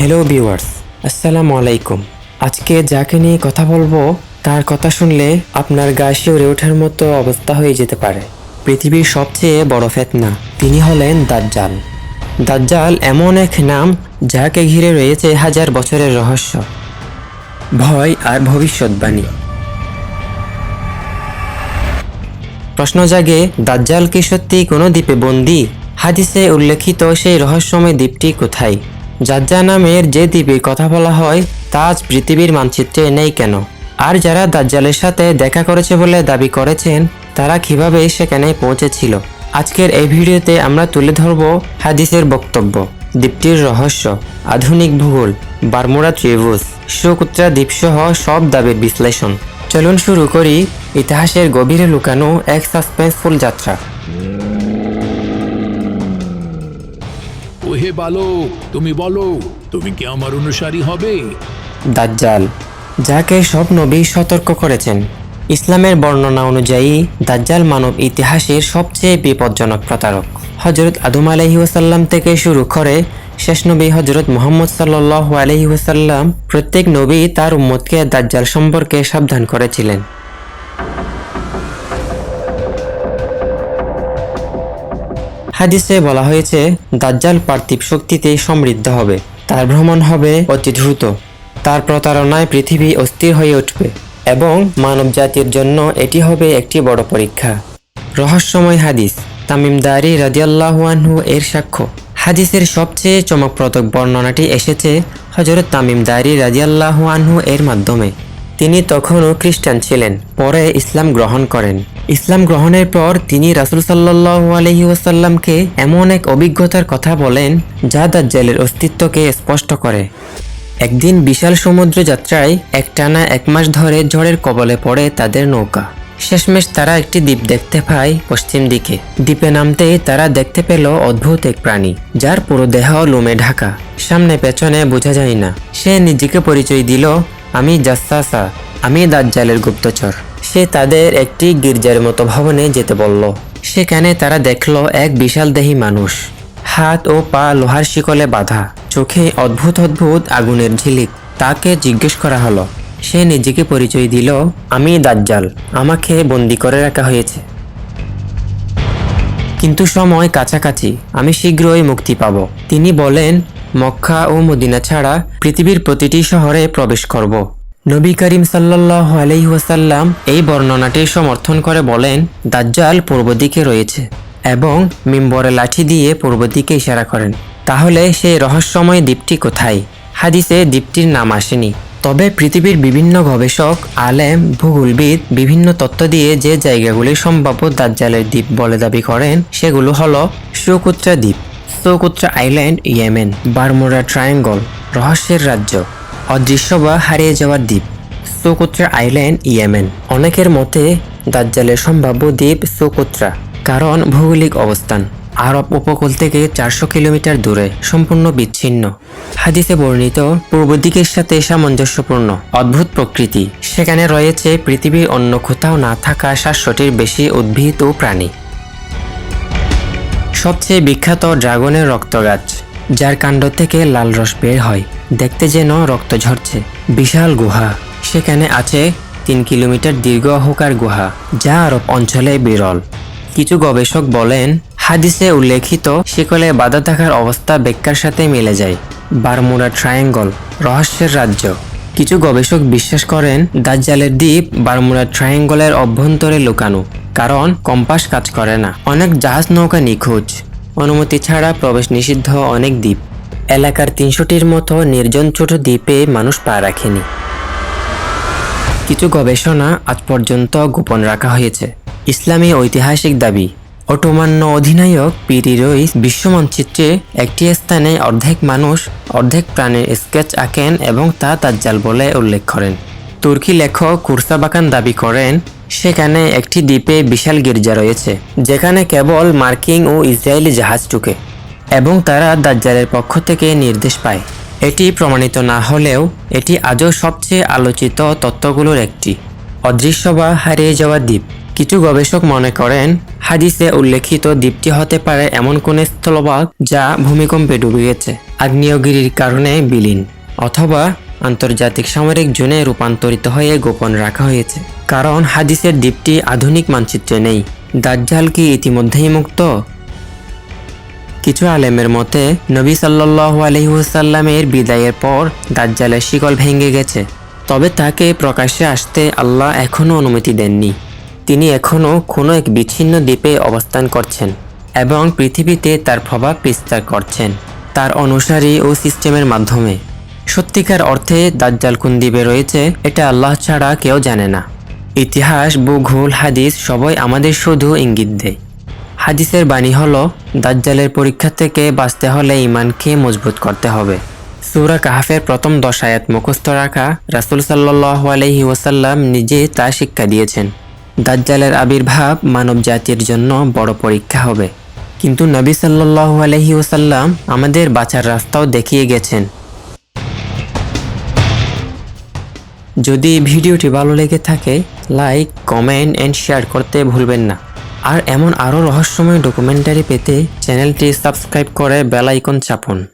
Hello viewers আসসালামু আলাইকুম আজকে যাকে নিয়ে কথা বলব, তার কথা শুনলে আপনার গা শিউরে ওঠার মতো অবস্থা হয়ে যেতে পারে। পৃথিবীর সবচেয়ে বড় ফেতনা, তিনি হলেন দাজ্জাল। দাজ্জাল এমন এক নাম যাকে ঘিরে রয়েছে হাজার বছরের রহস্য, ভয় আর ভবিষ্যৎবাণী। প্রশ্ন জাগে, দাজ্জাল কি সত্যি কোনো দ্বীপে বন্দি? হাদিসে উল্লেখিত সেই রহস্যময় দ্বীপটি কোথায়? জাজ্জা নামের যে দ্বীপের কথা বলা হয়, তা আজ পৃথিবীর মানচিত্রে নেই কেন? আর যারা দাজ্জালের সাথে দেখা করেছে বলে দাবি করেছেন, তারা কীভাবে সেখানে পৌঁছেছিল? আজকের এই ভিডিওতে আমরা তুলে ধরব হাদিসের বক্তব্য। দ্বীপটির রহস্য, আধুনিক ভূগোল, বারমুড়া ত্রিভুজ, সুকুত্রা দ্বীপসহ সব দাবির বিশ্লেষণ। চলুন শুরু করি ইতিহাসের গভীরে লুকানো এক সাসপেন্সফুল যাত্রা। বালক তুমি বলো, তুমি কি আমার অনুসারী হবে? দাজ্জাল, যাকে সব নবী সতর্ক করেছেন, ইসলামের বর্ণনা অনুযায়ী দাজ্জাল মানব ইতিহাসের সবচেয়ে বিপজ্জনক প্রতারক। হজরত আদম আলহি ওসাল্লাম থেকে শুরু করে শেষ নবী হজরত মোহাম্মদ সাল্লাহ আলহি ওসাল্লাম প্রত্যেক নবী তার উম্মতকে দাজ্জাল সম্পর্কে সাবধান করেছিলেন। হাদিসে বলা হয়েছে, দাজ্জাল পার্থিব শক্তিতে সমৃদ্ধ হবে। তার ভ্রমণ হবে অতি দ্রুত। তার প্রতারণায় পৃথিবী অস্থির হয়ে উঠবে এবং মানব জাতির জন্য এটি হবে একটি বড় পরীক্ষা। রহস্যময় হাদিস। তামিমদারি রাজিয়াল্লাহু আনহু এর সাক্ষ্য। হাদিসের সবচেয়ে চমকপ্রদ বর্ণনাটি এসেছে হজরত তামিমদারি রাজিয়াল্লাহু আনহু এর মাধ্যমে। তিনি তখনও খ্রিস্টান ছিলেন, পরে ইসলাম গ্রহণ করেন। ইসলাম গ্রহণের পর তিনি রাসুল সাল্লাহ আলহি ওসাল্লামকে এমন এক অভিজ্ঞতার কথা বলেন, যা দাজ্জালের অস্তিত্বকে স্পষ্ট করে। একদিন বিশাল সমুদ্র যাত্রায় একটানা এক মাস ধরে ঝড়ের কবলে পড়ে তাদের নৌকা। শেষমেশ তারা একটি দ্বীপ দেখতে পায় পশ্চিম দিকে। দ্বীপে নামতে তারা দেখতে পেল অদ্ভুত এক প্রাণী, যার পুরো দেহ লোমে ঢাকা। সামনে পেছনে বোঝা যায় না। সে নিজেকে পরিচয় দিল আমি জাসাসা, আমি দাজ্জালের গুপ্তচর। সে তাদের একটি গির্জার মতো ভবনে যেতে বলল। সেখানে তারা দেখল এক বিশাল দেহী মানুষ। হাত ও পা লোহার শিকলে বাঁধা। চোখে অদ্ভুত অদ্ভুত আগুনের ঝিলিক। তাকে জিজ্ঞেস করা হলো, সে নিজেকে পরিচয় দিল? আমি দাজ্জাল। আমাকে বন্দি করে রাখা হয়েছে। কিন্তু সময় কাছাকাছি। আমি শীঘ্রই মুক্তি পাব। তিনি বলেন মক্কা ও মদিনা ছাড়া পৃথিবীর প্রতিটি শহরে প্রবেশ করব। নবী করিম সাল্লাহ আলহিহাসাল্লাম এই বর্ণনাটি সমর্থন করে বলেন, দাজ্জাল পূর্ব দিকে রয়েছে এবং মিম্বরে লাঠি দিয়ে পূর্ব দিকে ইশারা করেন। তাহলে সেই রহস্যময় দ্বীপটি কোথায়? হাদিসে দ্বীপটির নাম আসেনি। তবে পৃথিবীর বিভিন্ন গবেষক, আলেম, ভূগোলবিদ বিভিন্ন তত্ত্ব দিয়ে যে জায়গাগুলি সম্ভাব্য দাজ্জালের দ্বীপ বলে দাবি করেন, সেগুলো হলো সুকুত্রা দ্বীপ। Socotra island, Yemen Bermuda triangle, রহস্যের রাজ্য, অদৃশ্য বা হারিয়ে যাওয়ার দ্বীপ সুকুত্রা আইল্যান্ড, ইয়েমেন। অনেকের মতে দাজ্জালের সম্ভাব্য দ্বীপ সুকুত্রা কারণ ভৌগোলিক অবস্থান। আরব উপকূল থেকে চারশো কিলোমিটার দূরে, সম্পূর্ণ বিচ্ছিন্ন। হাদিসে বর্ণিত, পূর্ব দিকের সাথে সামঞ্জস্যপূর্ণ, অদ্ভুত প্রকৃতি। সেখানে রয়েছে পৃথিবীর অন্য কোথাও না থাকা সাতশোটির বেশি উদ্ভিদ ও প্রাণী। সবচেয়ে বিখ্যাত ড্রাগনের রক্ত গাছ যার কাণ্ড থেকে লাল রস বের হয়। দেখতে যেন রক্ত ঝরছে। বিশাল গুহা। সেখানে আছে তিন কিলোমিটার দীর্ঘ হোকার গুহা, যা আরব অঞ্চলে বিরল। কিছু গবেষক বলেন, হাদিসে উল্লেখিত শিকলে বাধা থাকার অবস্থা ব্যাখ্যার সাথে মিলে যায়। বারমুরা ট্রায়াঙ্গল, রহস্যের রাজ্য। কিছু গবেষক বিশ্বাস করেন, দাজ্জালের দ্বীপ বারমুরা ট্রায়াঙ্গলের অভ্যন্তরে লুকানো। কারণ কম্পাস কাজ করে না। অনেক জাহাজ নৌকা নিখোঁজ। অনুমতি ছাড়া প্রবেশ নিষিদ্ধ অনেক দ্বীপ। এলাকার তিনশোটির মতো নির্জন ছোট দ্বীপে মানুষ পা রাখেনি। কিছু গবেষণা আজ পর্যন্ত গোপন রাখা হয়েছে। ইসলামী ঐতিহাসিক দাবি, অটোমান্য অধিনায়ক পিরি রইস বিশ্ব মানচিত্রে একটি স্থানে অর্ধেক মানুষ, অর্ধেক প্রাণীর স্কেচ আঁকেন এবং তা তাজ্জাল বলে উল্লেখ করেন। তুর্কি লেখক কুরসাবাকান দাবি করেন সেখানে একটি দ্বীপে বিশাল গির্জা রয়েছে, যেখানে কেবল মার্কিং ও ইসরায়েলি জাহাজ ঢুকে এবং তারা দাজ্জালের পক্ষ থেকে নির্দেশ পায়। এটি প্রমাণিত না হলেও এটি আজও সবচেয়ে আলোচিত তত্ত্বগুলোর একটি অদৃশ্য বা হারিয়ে যাওয়া দ্বীপ। কিছু গবেষক মনে করেন, হাদিসে উল্লেখিত দ্বীপটি হতে পারে এমন কোন স্থলভাগ যা ভূমিকম্পে ডুবে গেছে, আগ্নেয়গিরির কারণে বিলীন, অথবা আন্তর্জাতিক সামরিক জোনে রূপান্তরিত হয়ে গোপন রাখা হয়েছে। কারণ হাদিসের দ্বীপটি আধুনিক মানচিত্রে নেই। দাজ্জাল কি ইতিমধ্যেই মুক্ত? কিছু আলেমের মতে, নবী সাল্লাহ আলহিউসাল্লামের বিদায়ের পর দাজ্জালের শিকল ভেঙে গেছে। তবে তাকে প্রকাশ্যে আসতে আল্লাহ এখনও অনুমতি দেননি। তিনি এখনও কোনো এক বিচ্ছিন্ন দ্বীপে অবস্থান করছেন এবং পৃথিবীতে তার প্রভাব বিস্তার করছেন তার অনুসারী ও সিস্টেমের মাধ্যমে। সত্যিকার অর্থে দাজ্জাল কোন দ্বীপে রয়েছে, এটা আল্লাহ ছাড়া কেউ জানে না। ইতিহাস, ভূগোল, হাদিস সবাই আমাদের শুধু ইঙ্গিত দেয়। হাদিসের বাণী হল, দাজ্জালের পরীক্ষা থেকে বাঁচতে হলে ইমানকে মজবুত করতে হবে। সূরা কাহাফের প্রথম দশ আয়াত মুখস্থ রাখা রাসুল সাল্লাহ আলহি ওসাল্লাম নিজে তা শিক্ষা দিয়েছেন। দাজ্জালের আবির্ভাব মানব জাতির জন্য বড় পরীক্ষা হবে। কিন্তু নবী সাল্লাহ আলহি ওসাল্লাম আমাদের বাঁচার রাস্তাও দেখিয়ে গেছেন। যদি ভিডিওটি ভালো লেগে থাকে, লাইক, কমেন্ট অ্যান্ড শেয়ার করতে ভুলবেন না। আর এমন আরও রহস্যময় ডকুমেন্টারি পেতে চ্যানেলটি সাবস্ক্রাইব করে বেলাইকন চাপুন।